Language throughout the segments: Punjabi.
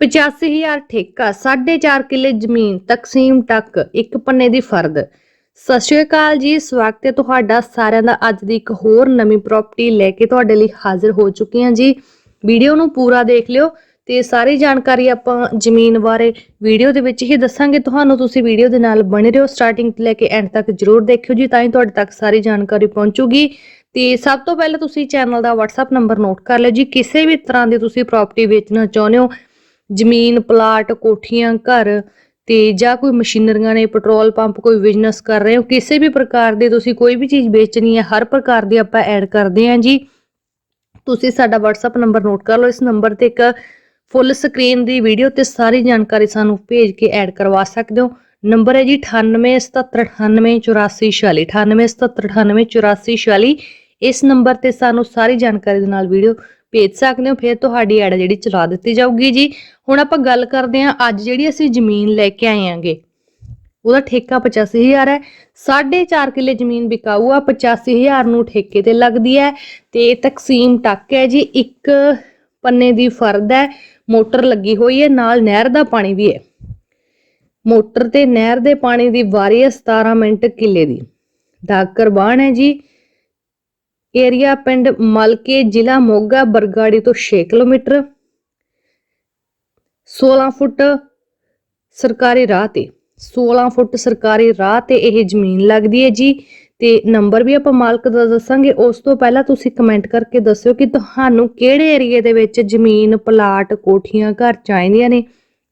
85000 ਠੇਕਾ 4.5 ਕਿੱਲੇ ਜ਼ਮੀਨ ਤਕਸੀਮ ਟੱਕ, ਇੱਕ ਪੰਨੇ ਦੀ ਫਰਦ। ਸਤਿ ਸ਼੍ਰੀ ਅਕਾਲ ਜੀ ਸਵਾਗਤ ਹੈ ਤੁਹਾਡਾ ਸਾਰਿਆਂ ਦਾ ਅੱਜ ਦੀ ਇੱਕ ਹੋਰ ਨਵੀਂ ਪ੍ਰਾਪਰਟੀ ਲੈ ਕੇ ਤੁਹਾਡੇ ਲਈ ਹਾਜ਼ਰ ਹੋ ਚੁੱਕੀ ਹਾਂ ਜੀ। ਵੀਡੀਓ ਨੂੰ ਪੂਰਾ ਦੇਖ ਲਿਓ ਤੇ ਸਾਰੀ ਜਾਣਕਾਰੀ ਆਪਾਂ ਜ਼ਮੀਨ ਬਾਰੇ ਵੀਡੀਓ ਦੇ ਵਿੱਚ ਹੀ ਦੱਸਾਂਗੇ। ਤੁਹਾਨੂੰ ਤੁਸੀਂ ਵੀਡੀਓ ਦੇ ਨਾਲ ਬਣੇ ਰਹੋ ਸਟਾਰਟਿੰਗ ਤੋਂ ਲੈ ਕੇ ਐਂਡ ਤੱਕ ਜਰੂਰ ਦੇਖਿਓ ਜੀ, ਤਾਂ ਹੀ ਤੁਹਾਡੇ ਤੱਕ ਸਾਰੀ ਜਾਣਕਾਰੀ ਪਹੁੰਚੂਗੀ। ਤੇ ਸਭ ਤੋਂ ਪਹਿਲਾਂ ਤੁਸੀਂ ਚੈਨਲ ਦਾ WhatsApp ਨੰਬਰ ਨੋਟ ਕਰ ਲਿਓ ਜੀ। ਕਿਸੇ ਵੀ ਤਰ੍ਹਾਂ ਦੀ ਤੁਸੀਂ ਪ੍ਰਾਪਰਟੀ ਵੇਚਣਾ ਚਾਹੁੰਦੇ ਹੋ ਜ਼ਮੀਨ, ਪਲਾਟ, ਕੋਠੀਆਂ, ਘਰ ਤੇ ਜਾਂ ਕੋਈ ਮਸ਼ੀਨਰੀਆਂ ਨੇ ਪੈਟਰੋਲ ਪੰਪ ਕੋਈ ਬਿਜ਼ਨਸ ਕਰ ਰਹੇ ਹੋ, ਕਿਸੇ ਵੀ ਪ੍ਰਕਾਰ ਦੇ ਤੁਸੀਂ ਕੋਈ ਵੀ ਚੀਜ਼ ਵੇਚਣੀ ਹੈ, ਹਰ ਪ੍ਰਕਾਰ ਦੀ ਆਪਾਂ ਐਡ ਕਰਦੇ ਹਾਂ ਜੀ। ਤੁਸੀਂ ਸਾਡਾ WhatsApp ਨੰਬਰ ਨੋਟ ਕਰ ਲਓ, ਇਸ ਨੰਬਰ ਤੇ ਇੱਕ ਫੁੱਲ ਸਕਰੀਨ ਦੀ ਵੀਡੀਓ ਤੇ ਸਾਰੀ ਜਾਣਕਾਰੀ ਸਾਨੂੰ ਭੇਜ ਕੇ ਐਡ ਕਰਵਾ ਸਕਦੇ ਹੋ। ਨੰਬਰ ਹੈ ਜੀ 9877988446 9877988446 ਇਸ ਨੰਬਰ ਤੇ ਸਾਨੂੰ ਸਾਰੀ ਜਾਣਕਾਰੀ ਦੇ ਨਾਲ ਵੀਡੀਓ ਭੇਜ ਸਕਦੇ ਹੋ, ਫਿਰ ਤੁਹਾਡੀ ਐਡ ਜਿਹੜੀ ਚਲਾ ਦਿੱਤੀ ਜਾਊਗੀ ਜੀ। ਹੁਣ ਆਪਾਂ ਗੱਲ ਕਰਦੇ ਹਾਂ, ਅੱਜ ਜਿਹੜੀ ਅਸੀਂ ਜ਼ਮੀਨ ਲੈ ਕੇ ਆਏ ਆਂਗੇ, ਉਹਦਾ ਠੇਕਾ 85000 ਹੈ। 4.5 ਕਿੱਲੇ ਜ਼ਮੀਨ ਵਿਕਾਊ ਆ 85000 ਨੂੰ ਠੇਕੇ ਤੇ ਲੱਗਦੀ ਹੈ। ਤੇ ਤਕਸੀਮ ਟੱਕ ਹੈ ਜੀ, ਇੱਕ ਪੰਨੇ ਦੀ ਫਰਦ ਹੈ, ਮੋਟਰ ਲੱਗੀ ਹੋਈ ਹੈ, ਨਾਲ ਨਹਿਰ ਦਾ ਪਾਣੀ ਵੀ ਹੈ। ਮੋਟਰ ਤੇ ਨਹਿਰ ਦੇ ਪਾਣੀ ਦੀ ਵਾਰੀ ਹੈ 17 ਮਿੰਟ ਕਿੱਲੇ ਦੀ। ਡਾਕਰ ਬਾਣ ਹੈ ਜੀ ਏਰੀਆ ਪਿੰਡ ਮਲਕੇ ਜ਼ਿਲ੍ਹਾ ਮੋਗਾ ਬਰਗਾੜੀ ਤੋਂ 6 ਕਿਲੋਮੀਟਰ 16 ਫੁੱਟ ਸਰਕਾਰੀ ਰਾਹ ਤੇ। 16 ਫੁੱਟ ਸਰਕਾਰੀ ਰਾਹ ਤੇ ਇਹ ਜ਼ਮੀਨ ਲੱਗਦੀ ਹੈ ਜੀ ਤੇ ਨੰਬਰ ਵੀ ਆਪਾਂ ਮਾਲਕ ਦਾ ਦੱਸਾਂਗੇ। ਉਸ ਤੋਂ ਪਹਿਲਾਂ ਤੁਸੀਂ ਕਮੈਂਟ ਕਰਕੇ ਦੱਸਿਓ ਕਿ ਤੁਹਾਨੂੰ ਕਿਹੜੇ ਏਰੀਏ ਦੇ ਵਿੱਚ ਜ਼ਮੀਨ, ਪਲਾਟ, ਕੋਠੀਆਂ, ਘਰ ਚਾਹੀਦੀਆਂ ਨੇ।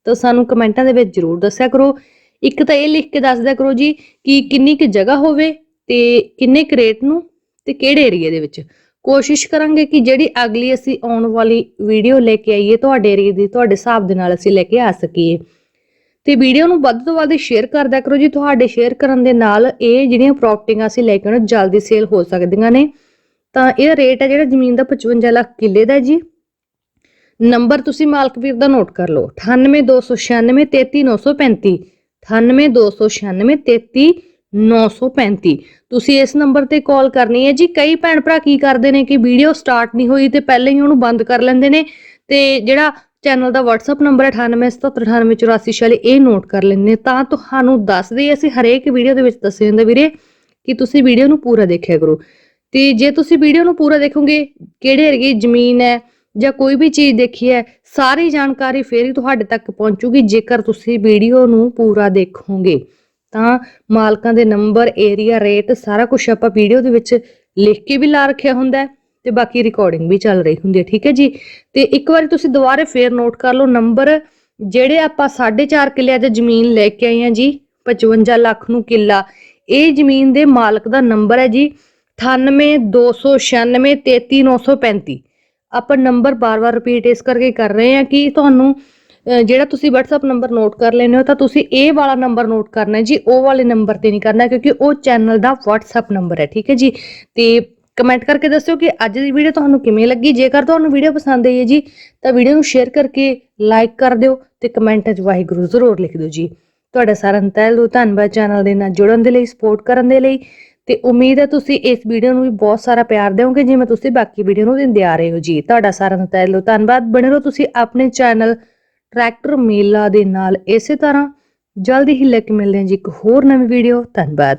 ਤਾਂ ਸਾਨੂੰ ਕਮੈਂਟਾਂ ਦੇ ਵਿੱਚ ਜ਼ਰੂਰ ਦੱਸਿਆ ਕਰੋ। ਇੱਕ ਤਾਂ ਇਹ ਲਿਖ ਕੇ ਦੱਸ ਦਿਆ ਕਰੋ ਜੀ ਕਿ ਕਿੰਨੀ ਕੁ ਜਗ੍ਹਾ ਹੋਵੇ ਤੇ ਕਿੰਨੇ ਕੁ ਰੇਟ ਨੂੰ ਤੇ ਕਿਹੜੇ ਏਰੀਏ ਦੇ ਵਿੱਚ? ਕੋਸ਼ਿਸ਼ ਕਰਾਂਗੇ ਕਿ ਜਿਹੜੀ ਅਗਲੀ ਅਸੀਂ ਆਉਣ ਵਾਲੀ ਵੀਡੀਓ ਲੈ ਕੇ ਆਈਏ, ਤੁਹਾਡੇ ਏਰੀਏ ਦੀ, ਤੁਹਾਡੇ ਹਿਸਾਬ ਦੇ ਨਾਲ ਅਸੀਂ ਲੈ ਕੇ ਆ ਸਕੀਏ। ਤੇ ਵੀਡੀਓ ਨੂੰ ਵੱਧ ਤੋਂ ਵੱਧ ਸ਼ੇਅਰ ਕਰਦਾ ਕਰੋ ਜੀ। ਤੁਹਾਡੇ ਸ਼ੇਅਰ ਕਰਨ ਦੇ ਨਾਲ ਇਹ ਜਿਹੜੀਆਂ ਪ੍ਰਾਪਰਟੀਆਂ ਅਸੀਂ ਲੈ ਕੇ ਆਉਣਾ, ਜਲਦੀ ਸੇਲ ਹੋ ਸਕਦੀਆਂ ਨੇ। ਤਾਂ ਇਹ ਰੇਟ ਹੈ ਜਿਹੜਾ ਜ਼ਮੀਨ ਦਾ 55 ਲੱਖ ਕਿੱਲੇ ਦਾ ਜੀ। ਨੰਬਰ ਤੁਸੀਂ ਮਾਲਕ ਵੀਰ ਦਾ ਨੋਟ ਕਰ ਲਓ। 98296 33935 98296 33935 ਤੁਸੀਂ ਇਸ ਨੰਬਰ ਤੇ ਕਾਲ ਕਰਨੀ ਹੈ ਜੀ। ਕਈ ਭੈਣ ਭਰਾ ਕੀ ਕਰਦੇ ਨੇ ਕਿ ਵੀਡੀਓ ਸਟਾਰਟ ਨਹੀਂ ਹੋਈ ਤੇ ਪਹਿਲਾਂ ਹੀ ਉਹਨੂੰ ਬੰਦ ਕਰ ਲੈਂਦੇ ਨੇ ਤੇ ਜਿਹੜਾ ਚੈਨਲ ਦਾ WhatsApp ਨੰਬਰ ਹੈ 9877988446 ਇਹ ਨੋਟ ਕਰ ਲੈਂਦੇ ਨੇ। ਤਾਂ ਤੁਹਾਨੂੰ ਦੱਸਦੇ ਅਸੀਂ ਹਰੇਕ ਵੀਡੀਓ ਦੇ ਵਿੱਚ ਦੱਸੇ ਜਾਂਦੇ ਵੀਰੇ ਕਿ ਤੁਸੀਂ ਵੀਡੀਓ ਨੂੰ ਪੂਰਾ ਦੇਖਿਆ ਕਰੋ। ਤੇ ਜੇ ਤੁਸੀਂ ਵੀਡੀਓ ਨੂੰ ਪੂਰਾ ਦੇਖੋਗੇ, ਕਿਹੜੇ ਏਰੀਏ ਜ਼ਮੀਨ ਹੈ ਜਾਂ ਕੋਈ ਵੀ ਚੀਜ਼ ਦੇਖੀ ਹੈ, ਸਾਰੀ ਜਾਣਕਾਰੀ ਫੇਰ ਹੀ ਤੁਹਾਡੇ ਤੱਕ ਪਹੁੰਚੂਗੀ, ਜੇਕਰ ਤੁਸੀਂ ਵੀਡੀਓ ਨੂੰ ਪੂਰਾ ਦੇਖੋਗੇ। ਤਾਂ ਮਾਲਕਾਂ ਦੇ ਨੰਬਰ ਏਰੀਆ ਰੇਟ ਸਾਰਾ ਕੁਝ ਆਪਾਂ ਵੀਡੀਓ ਦੇ ਵਿੱਚ ਲਿਖ ਕੇ ਵੀ ਲਾ ਰੱਖਿਆ ਹੁੰਦਾ ਤੇ ਬਾਕੀ ਰਿਕਾਰਡਿੰਗ ਵੀ ਚੱਲ ਰਹੀ ਹੁੰਦੀ ਹੈ, ਠੀਕ ਹੈ ਜੀ? ਤੇ ਇੱਕ ਵਾਰੀ ਤੁਸੀਂ ਦੁਬਾਰੇ ਫੇਰ ਨੋਟ ਕਰ ਲਓ ਨੰਬਰ, ਜਿਹੜੇ ਆਪਾਂ 4.5 ਕਿੱਲਿਆਂ ਦੀ ਜ਼ਮੀਨ ਲੈ ਕੇ ਆਏ ਹਾਂ ਜੀ 55 ਲੱਖ ਨੂੰ ਕਿੱਲਾ, ਇਹ ਜ਼ਮੀਨ ਦੇ ਮਾਲਕ ਦਾ ਨੰਬਰ ਹੈ ਜੀ 9826933935 ਆਪਾਂ ਨੰਬਰ ਬਾਰ-ਬਾਰ ਰਿਪੀਟ ਇਸ ਕਰਕੇ ਕਰ ਰਹੇ ਹਾਂ ਕਿ ਤੁਹਾਨੂੰ ਜਿਹੜਾ ਤੁਸੀਂ WhatsApp ਨੰਬਰ ਨੋਟ ਕਰ ਲੈਣੇ ਹੋ ਤਾਂ ਤੁਸੀਂ ਇਹ ਵਾਲਾ ਨੰਬਰ ਨੋਟ ਕਰਨਾ ਜੀ, ਉਹ ਵਾਲੇ ਨੰਬਰ ਤੇ ਨਹੀਂ ਕਰਨਾ ਕਿਉਂਕਿ ਉਹ ਚੈਨਲ ਦਾ WhatsApp ਨੰਬਰ ਹੈ, ਠੀਕ ਹੈ ਜੀ? ਤੇ ਕਮੈਂਟ ਕਰਕੇ ਦੱਸਿਓ ਕਿ ਅੱਜ ਦੀ ਵੀਡੀਓ ਤੁਹਾਨੂੰ ਕਿਵੇਂ ਲੱਗੀ? ਜੇਕਰ ਤੁਹਾਨੂੰ ਵੀਡੀਓ ਪਸੰਦ ਆਈ ਹੈ ਜੀ, ਤਾਂ ਵੀਡੀਓ ਨੂੰ ਸ਼ੇਅਰ ਕਰਕੇ ਲਾਈਕ ਕਰ ਦਿਓ ਤੇ ਕਮੈਂਟ 'ਚ ਵਾਹਿਗੁਰੂ ਜ਼ਰੂਰ ਲਿਖ ਦਿਓ ਜੀ। ਤੁਹਾਡਾ ਸਾਰਿਆਂ ਦਾ ਤਹਿ ਦਿਲੋਂ ਧੰਨਵਾਦ ਚੈਨਲ ਦੇ ਨਾਲ ਜੁੜਨ ਦੇ ਲਈ ਸਪੋਰਟ ਕਰਨ ਦੇ ਲਈ। ਤੇ ਉਮੀਦ ਹੈ ਤੁਸੀਂ ਇਸ ਵੀਡੀਓ ਨੂੰ ਵੀ ਬਹੁਤ ਸਾਰਾ ਪਿਆਰ ਦਿਓਗੇ, ਜਿਵੇਂ ਤੁਸੀਂ ਬਾਕੀ ਵੀਡੀਓ ਨੂੰ ਦਿੰਦੇ ਆ ਰਹੇ ਹੋ ਜੀ। ਤੁਹਾਡਾ ਸਾਰਿਆਂ ਦਾ ਤਹਿ ਦਿਲੋਂ ਧੰਨਵਾਦ। ਬਣੇ ਰਹੋ ਤੁਸੀਂ ਆਪਣੇ ਚੈਨਲ ਟਰੈਕਟਰ ਮੇਲਾ ਦੇ ਨਾਲ ਇਸੇ ਤਰ੍ਹਾਂ। ਜਲਦੀ ਹੀ ਲੈ ਕੇ ਮਿਲਦੇ ਹਾਂ ਜੀ ਇੱਕ ਹੋਰ ਨਵੀਂ ਵੀਡੀਓ ਧੰਨਵਾਦ।